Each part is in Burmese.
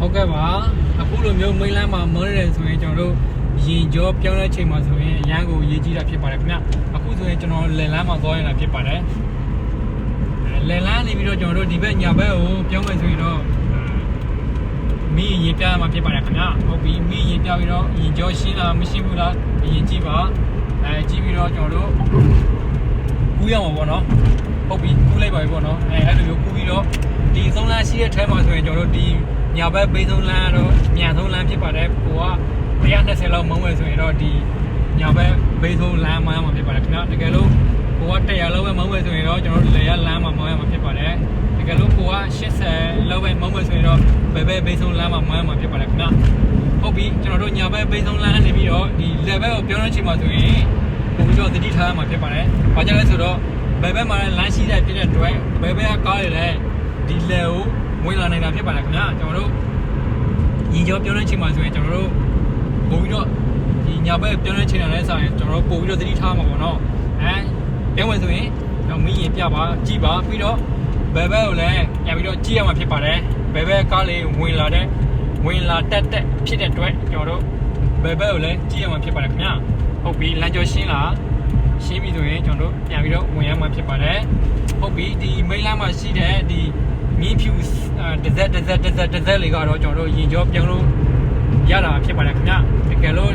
ဟုတ်ကဲ့ပါအခုလိုမျိုးမိန်းလမ်းမှာမောရတယ်ဆိုရင်ကျွန်တော်တို့ရင်ကြောပြောင်းတဲ့ချိန်မှာဆိုရင်အရန်ကိုရေးကြည့်တာဖြစ်ပါတယ်ခင်ဗျအခုဆိုရင်ကျွန်တော်လယ်လမ်းမှာသွားရတာဖြစ်ပါတယ်အဲလယ်လမ်းနေပြီးတော့ကျွန်တော်တို့ဒီဘက်ညာဘက်ကိုပြောင်းမယ်ဆိုရင်တော့မီးရင်ပြမှာဖြစ်ပါတယ်ခင်ဗျဟုတ်ပြီမီးရင်ပြပြီးတော့ရင်ကြောရှင်းလားမရှိဘူးလားအရင်ကြည့်ပါအဲကြည့်ပြီးတော့ကျွန်တော်တို့ကူးရမှာပေါ့နော်ဟုတ်ပြီကူးလိုက်ပါပြီပေါ့နော်အဲအဲ့လိုမျိုးကူးပြီးတော့ ဒီသုံးလမ်းရှိတဲ့ထဲမှာဆိုရင်ကျွန်တော်တို့ဒီညာဘက်ဘေးသုံးလမ်းတော့ညာသုံးလမ်းဖြစ်ပါတယ်ကိုက120လောက်မုံဝယ်ဆိုရင်တော့ဒီညာဘက်ဘေးသုံးလမ်းမှန်းမှာဖြစ်ပါတယ်ခင်ဗျတကယ်လို့ကိုက100လောက်ပဲမုံဝယ်ဆိုရင်တော့ကျွန်တော်တို့လေရလမ်းမှာမုံရမှာဖြစ်ပါတယ်တကယ်လို့ကိုက80လောက်ပဲမုံဝယ်ဆိုရင်တော့ဘယ်ဘက်ဘေးသုံးလမ်းမှာမုံရမှာဖြစ်ပါတယ်ခင်ဗျဟုတ်ပြီကျွန်တော်တို့ညာဘက်ဘေးသုံးလမ်းနေပြီးတော့ဒီ level ကိုပြောင်းတဲ့ချိန်မှာဆိုရင်ပုံပြီးတော့တတိထားရမှာဖြစ်ပါတယ်။ဘာကြောင့်လဲဆိုတော့ဘယ်ဘက်မှာလည်းလမ်းရှိတဲ့ဖြစ်တဲ့အတွက်ဘယ်ဘက်ကကားတွေလည်း ဒီလေကိုဝင်လာနိုင်တာဖြစ်ပါတယ်ခင်ဗျာကျွန်တော်တို့ညီကျော်ပြောတဲ့ချိန်မှာဆိုရင်ကျွန်တော်တို့ပုံပြီးတော့ဒီညာဘက်ပြောတဲ့ချိန်နဲ့လည်းဆိုရင်ကျွန်တော်တို့ပုံပြီးတော့တတိထားမှာပေါ့နော်။အဲပြောမယ်ဆိုရင်တော့မင်းရင်ပြပါကြည့်ပါပြီးတော့ဘယ်ဘက်ကိုလည်းပြန်ပြီးတော့ကြည့်ရမှာဖြစ်ပါတယ်။ဘယ်ဘက်ကားလေးဝင်လာတဲ့ဝင်လာတက်တက်ဖြစ်တဲ့အတွက်ကျွန်တော်တို့ဘယ်ဘက်ကိုလည်းကြည့်ရမှာဖြစ်ပါတယ်ခင်ဗျာ။ဟုတ်ပြီလမ်းကျော်ရှင်းလားရှင်းပြီဆိုရင်ကျွန်တော်တို့ပြန်ပြီးတော့ဝင်ရမှာဖြစ်ပါတယ်ဟုတ်ပြီဒီမိန်းလမ်းမှာရှိတဲ့ဒီ မြင်းဖြူတဇက်တဇက်တဇက်တဇက်လေးကတော့ကျွန်တော်တို့ရင်ကျော်ပြန်လို့ရတာဖြစ်ပါတယ်ခင်ဗျာတကယ်လို့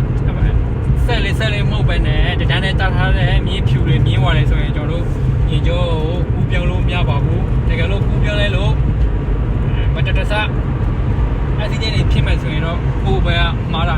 ဆက်လေးဆက်လေးမဟုတ်ပဲနဲ့တဒန်းနဲ့တထားတဲ့မြင်းဖြူတွေမြင်းဝါတွေဆိုရင်ကျွန်တော်တို့ရင်ကျော်ကိုကူးပြောင်းလို့မရပါဘူးတကယ်လို့ကူးပြောင်းလဲလို့မတတဆအက်ဆီဒင့်တွေဖြစ်မဲ့ဆိုရင်တော့ကိုယ်ပဲမှားတာ